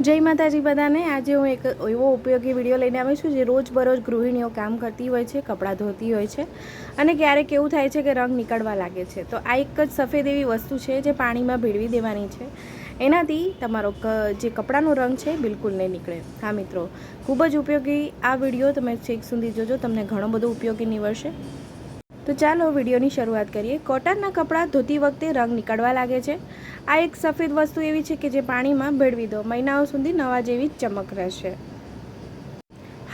જય માતાજી બધાને. આજે હું એક એવો ઉપયોગી વીડિયો લઈને આવી છું જે રોજબરોજ ગૃહિણીઓ કામ કરતી હોય છે, કપડાં ધોતી હોય છે અને ક્યારેક એવું થાય છે કે રંગ નીકળવા લાગે છે. તો આ એક જ સફેદ એવી વસ્તુ છે જે પાણીમાં ભેળવી દેવાની છે. એનાથી તમારો જે કપડાનો રંગ છે બિલકુલ નહીં નીકળે. હા મિત્રો, ખૂબ જ ઉપયોગી આ વીડિયો તમે છેક સુધી જોજો, તમને ઘણો બધો ઉપયોગી નીવડશે. તો ચાલો વિડીયોની શરૂઆત કરીએ. કોટનના કપડાં ધોતી વખતે રંગ નીકળવા લાગે છે. આ એક સફેદ વસ્તુ એવી છે કે જે પાણીમાં ભેળવી દો. મહિનાઓ સુધી નવા જેવી જ ચમક રહેશે.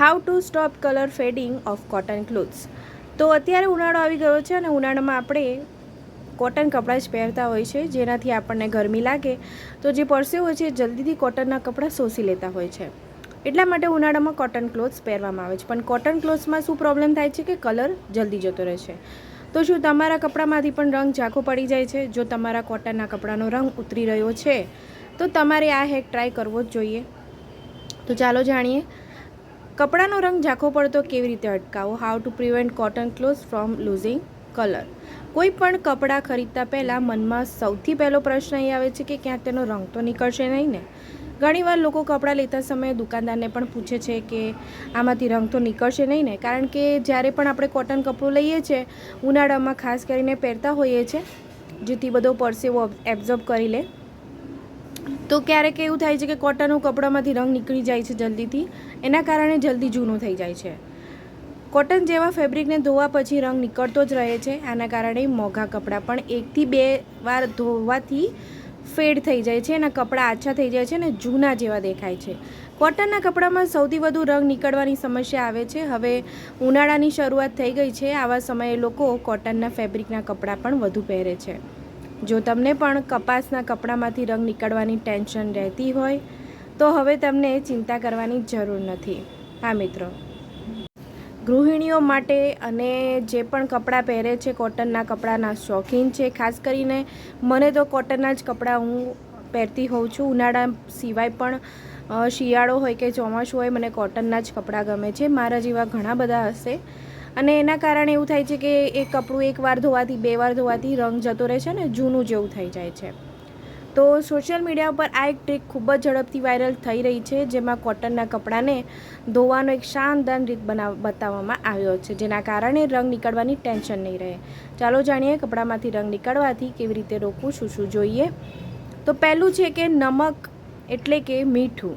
How to stop colour fading of cotton clothes તો અત્યારે ઉનાળો આવી ગયો છે અને ઉનાળામાં આપણે કોટન કપડાં જ પહેરતા હોય છે. જેનાથી આપણને ગરમી લાગે. તો જે પરસેવો છે, જલ્દીથી કોટનના કપડાં શોષી લેતા હોય છે. એટલા માટે ઉનાળામાં કોટન ક્લોથ્સ પહેરવામાં આવે છે. પણ કોટન ક્લોથ્સમાં શું પ્રોબ્લેમ થાય છે કે કલર જલ્દી જતો રહે છે? તો શું તમારા કપડામાંથી પણ રંગ ઝાંખો પડી જાય છે? જો તમારા કોટનના કપડાનો રંગ ઉતરી રહ્યો છે, તો તમારે આ હેક ટ્રાય કરવો જ જોઈએ. તો ચાલો જાણીએ. કપડાનો રંગ ઝાંખો પડતો કેવી રીતે અટકાવો? How to prevent cotton clothes from losing colour કોઈ પણ કપડાં ખરીદતા પહેલાં મનમાં સૌથી પહેલો પ્રશ્ન એ આવે છે કે ક્યાં તેનો રંગ તો નીકળશે નહીં ને? ઘણીવાર લોકો કપડાં લેતા સમયે દુકાનદારને પણ પૂછે છે કે આમાંથી રંગ તો નીકળશે નહીં ને. કારણ કે જ્યારે પણ આપણે કોટન કપડું લઈએ છીએ ઉનાળામાં ખાસ કરીને પહેરતા હોઈએ છીએ જેથી બધો પરસેવો એબ્ઝોર્બ કરી લે. તો ક્યારેક એવું થાય છે કે કોટનનું કપડામાંથી રંગ નીકળી જાય છે જલ્દીથી, એના કારણે જલ્દી જૂનું થઈ જાય છે. કોટન જેવા ફેબ્રિકને ધોવા પછી રંગ નીકળતો જ રહે છે, આના કારણે મોંઘા કપડાં પણ એકથી બે વાર ધોવાથી ફેડ થઈ જાય છે અને કપડાં આછા થઈ જાય છે અને જૂના જેવા દેખાય છે. કોટનના કપડામાં સૌથી વધુ રંગ નીકળવાની સમસ્યા આવે છે. હવે ઉનાળાની શરૂઆત થઈ ગઈ છે. આવા સમયે લોકો કોટનના ફેબ્રિકના કપડાં પણ વધુ પહેરે છે. જો તમને પણ કપાસના કપડામાંથી રંગ નીકળવાની ટેન્શન રહેતી હોય, તો હવે તમને ચિંતા કરવાની જરૂર નથી. હા મિત્રો. ગૃહિણીઓ માટે અને જે પણ કપડાં પહેરે છે કોટનના કપડાંના શોખીન છે. ખાસ કરીને મને તો કોટનના જ કપડાં હું પહેરતી હોઉં છું. ઉનાળા સિવાય પણ શિયાળો હોય કે ચોમાસું હોય મને કોટનના જ કપડાં ગમે છે. મારા જેવા ઘણા બધા હશે. અને એના કારણે એવું થાય છે કે એ કપડું એક વાર ધોવાથી, બે વાર ધોવાથી રંગ જતો રહે છે ને, જૂનું જેવું થઈ જાય છે. તો સોશિયલ મીડિયા ઉપર આ એક ટ્રીક ખૂબ જ ઝડપથી વાયરલ થઈ રહી છે, જેમાં કોટનના કપડાને ધોવાનો એક શાનદાર રીત બનાવ, બતાવવામાં આવ્યો છે, જેના કારણે રંગ નીકળવાની ટેન્શન નહીં રહે. ચાલો જાણીએ કપડામાંથી રંગ નીકળવાથી કેવી રીતે રોકવું, શું શું જોઈએ? તો પહેલું છે કે નમક એટલે કે મીઠું.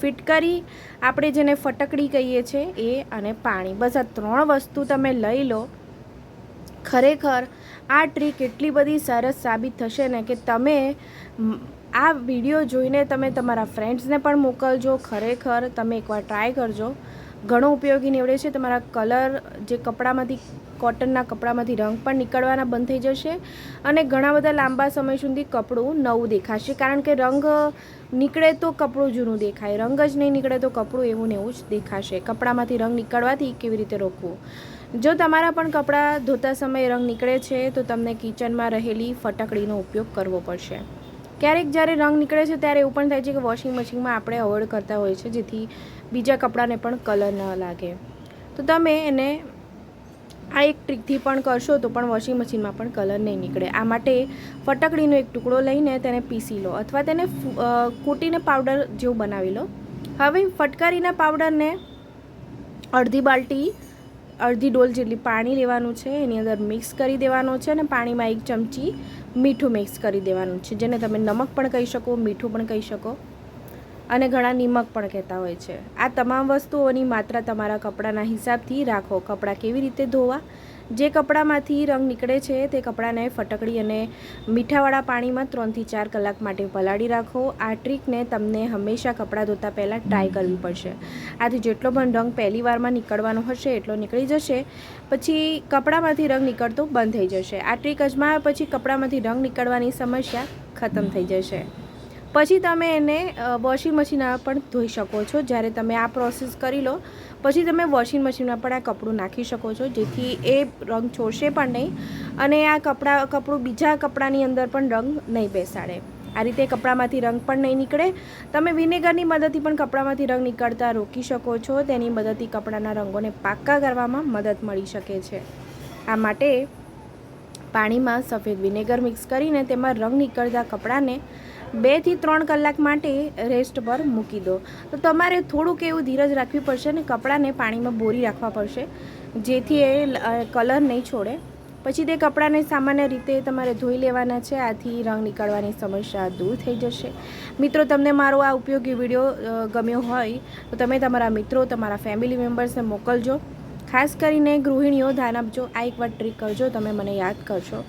ફિટકરી આપણે જેને ફટકડી કહીએ છીએ એ અને પાણી. બસ આ ત્રણ વસ્તુ તમે લઈ લો. ખરેખર આ ટ્રીક એટલી બધી સરસ સાબિત થશે ને કે તમે આ વીડિયો જોઈને તમે તમારા ફ્રેન્ડ્સને પણ મોકલજો. ખરેખર તમે એકવાર ટ્રાય કરજો. ઘણો ઉપયોગી નીવડે છે. તમારા કલર જે કપડામાંથી, કોટનના કપડામાંથી રંગ પણ નીકળવાના બંધ થઈ જશે અને ઘણા બધા લાંબા સમય સુધી કપડું નવું દેખાશે. કારણ કે રંગ નીકળે તો કપડું જૂનું દેખાય. રંગ જ નહીં નીકળે તો કપડું એવું ને એવું જ દેખાશે. કપડામાંથી રંગ નીકળવાથી કેવી રીતે રોકવું? જો તમારા પણ કપડાં ધોતા સમયે રંગ નીકળે છે, તો તમને કિચનમાં રહેલી ફટકડીનો ઉપયોગ કરવો પડશે. ક્યારેક જ્યારે રંગ નીકળે છે, ત્યારે એવું પણ થાય છે કે વોશિંગ મશીનમાં આપણે અવોઇડ કરતા હોઈએ છીએ, જેથી બીજા કપડાને પણ કલર ન લાગે. તો તમે એને આ એક ટ્રીકથી પણ કરશો, તો પણ વોશિંગ મશીનમાં પણ કલર નહીં નીકળે. આ માટે ફટકડીનો એક ટુકડો લઈને તેને પીસી લો, અથવા તેને કૂટીને પાવડર જેવું બનાવી લો. હવે ફટકારીના પાવડરને અડધી બાલટી અડધી ડોલ જેટલી પાણી લેવાનું છે, એની અંદર મિક્સ કરી દેવાનું છે અને પાણીમાં એક ચમચી મીઠું મિક્સ કરી દેવાનું છે, જેને તમે નમક પણ કહી શકો, મીઠું પણ કહી શકો અને ઘણા નિમક પણ કહેતા હોય છે. આ તમામ વસ્તુઓની માત્રા તમારા કપડાના હિસાબથી રાખો. કપડાં કેવી રીતે ધોવા? જે કપડામાંથી રંગ નીકળે છે તે કપડાને ફટકડી અને મીઠાવાળા પાણીમાં ત્રણથી ચાર કલાક માટે પલાળી રાખો. આ ટ્રીકને તમને હંમેશા કપડાં ધોતા પહેલાં ટ્રાય કરવી પડશે. આથી જેટલો પણ રંગ પહેલી વારમાં નીકળવાનો હશે, એટલો નીકળી જશે. પછી કપડામાંથી રંગ નીકળતો બંધ થઈ જશે. આ ટ્રીક અજમાવ્યા પછી કપડામાંથી રંગ નીકળવાની સમસ્યા ખતમ થઈ જશે. પછી તમે એને વોશિંગ મશીનમાં પણ ધોઈ શકો છો. જ્યારે તમે આ પ્રોસેસ કરી લો, પછી તમે વોશિંગ મશીનમાં પણ આ કપડું નાખી શકો છો, જેથી એ રંગ છોડશે પણ નહીં અને આ કપડાં, કપડું બીજા કપડાની અંદર પણ રંગ નહીં બેસાડે. આ રીતે કપડામાંથી રંગ પણ નહીં નીકળે. તમે વિનેગરની મદદથી પણ કપડામાંથી રંગ નીકળતા રોકી શકો છો. તેની મદદથી કપડાના રંગોને પાક્કા કરવામાં મદદ મળી શકે છે. આ માટે પાણીમાં સફેદ વિનેગર મિક્સ કરીને તેમાં રંગ નીકળતા કપડાને બેથી ત્રણ કલાક માટે રેસ્ટ પર મૂકી દો. તો તમારે થોડુંક એવું ધીરજ રાખવી પડશે અને કપડાને પાણીમાં બોરી રાખવા પડશે, જેથી એ કલર નહીં છોડે. પછી તે કપડાને સામાન્ય રીતે તમારે ધોઈ લેવાના છે, આથી રંગ નીકળવાની સમસ્યા દૂર થઈ જશે. મિત્રો, તમને મારો આ ઉપયોગી વીડિયો ગમ્યો હોય, તો તમે તમારા મિત્રો, તમારા ફેમિલી મેમ્બર્સને મોકલજો. ખાસ કરીને ગૃહિણીઓ ધ્યાન આપજો આ એક વાર ટ્રીક કરજો, તમે મને યાદ કરજો.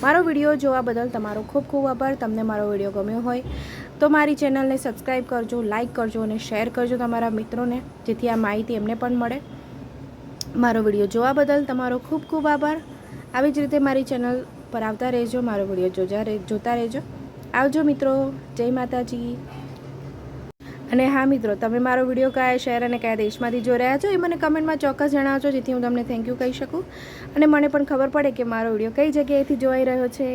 મારો વીડિયો જોવા બદલ તમારો ખૂબ ખૂબ આભાર. તમને મારો વીડિયો ગમ્યો હોય તો મારી ચેનલને સબસ્ક્રાઈબ કરજો લાઇક કરજો અને શેર કરજો તમારા મિત્રોને, જેથી આ માહિતી એમને પણ મળે. મારો વીડિયો જોવા બદલ તમારો ખૂબ ખૂબ આભાર. આવી જ રીતે મારી ચેનલ પર આવતા રહેજો, મારો વીડિયો જોજા જોતા રહેજો. આવજો મિત્રો, જય માતાજી. અને હા મિત્રો, તમે મારો વીડિયો કયા શહેર અને કયા દેશમાંથી જોઈ રહ્યા છો એ મને કમેન્ટમાં ચોક્કસ જણાવજો, જેથી હું તમને થેન્ક યુ કહી શકું. અને મને પણ ખબર પડે કે મારો વીડિયો કઈ જગ્યાએથી જોવાઈ રહ્યો છે.